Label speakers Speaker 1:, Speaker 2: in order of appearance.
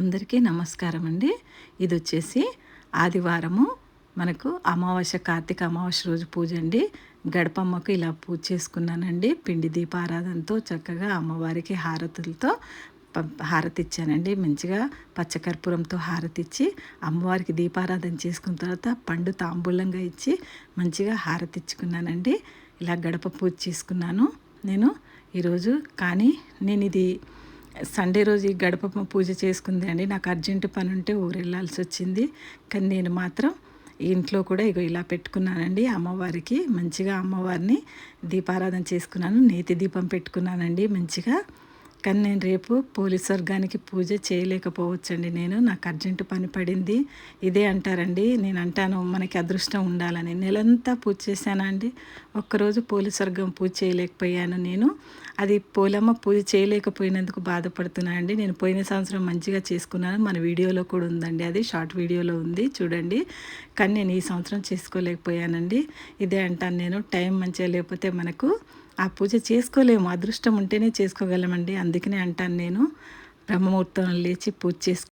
Speaker 1: అందరికీ నమస్కారం అండి. ఇది వచ్చేసి ఆదివారము. మనకు అమావాస్య కార్తీక అమావాస్య రోజు పూజ అండి. గడపమ్మకు ఇలా పూజ చేసుకున్నానండి. పిండి దీపారాధనతో చక్కగా అమ్మవారికి హారతులతో హారతి ఇచ్చానండి మంచిగా పచ్చకర్పూరంతో హారతి ఇచ్చి అమ్మవారికి దీపారాధన చేసుకున్న తర్వాత పండు తాంబూలంగా ఇచ్చి మంచిగా హారతి ఇచ్చుకున్నానండి ఇలా గడప పూజ చేసుకున్నాను నేను ఈరోజు. కానీ నేను ఇది సండే రోజు ఈ గడప పూజ చేసుకుంది అండి. నాకు అర్జెంటు పని ఉంటే ఊరు వెళ్ళాల్సి వచ్చింది. కానీ నేను మాత్రం ఇంట్లో కూడా ఇగో ఇలా పెట్టుకున్నానండి. అమ్మవారికి మంచిగా అమ్మవారిని దీపారాధన చేసుకున్నాను. నేతి దీపం పెట్టుకున్నానండి మంచిగా. కానీ నేను రేపు పోలీస్ వర్గానికి పూజ చేయలేకపోవచ్చండి నేను. నాకు అర్జెంటు పని పడింది. ఇదే అంటారండి. నేను అంటాను మనకి అదృష్టం ఉండాలని. నెలంతా పూజ చేశానా అండి? ఒక్కరోజు పోలీస్ వర్గం పూజ చేయలేకపోయాను నేను. అది పోలమ్మ పూజ చేయలేకపోయినందుకు బాధపడుతున్నా అండి. నేను పోయిన సంవత్సరం మంచిగా చేసుకున్నాను. మన వీడియోలో కూడా ఉందండి అది. షార్ట్ వీడియోలో ఉంది చూడండి. కానీ నేను ఈ సంవత్సరం చేసుకోలేకపోయానండి. ఇదే అంటాను నేను. టైం మంచిగా లేకపోతే మనకు ఆ పూజ చేసుకోలేము. అదృష్టం ఉంటేనే చేసుకోగలమండి. అందుకనే అంటాను నేను. బ్రహ్మముహూర్తం లేచి పూజ చేసుకు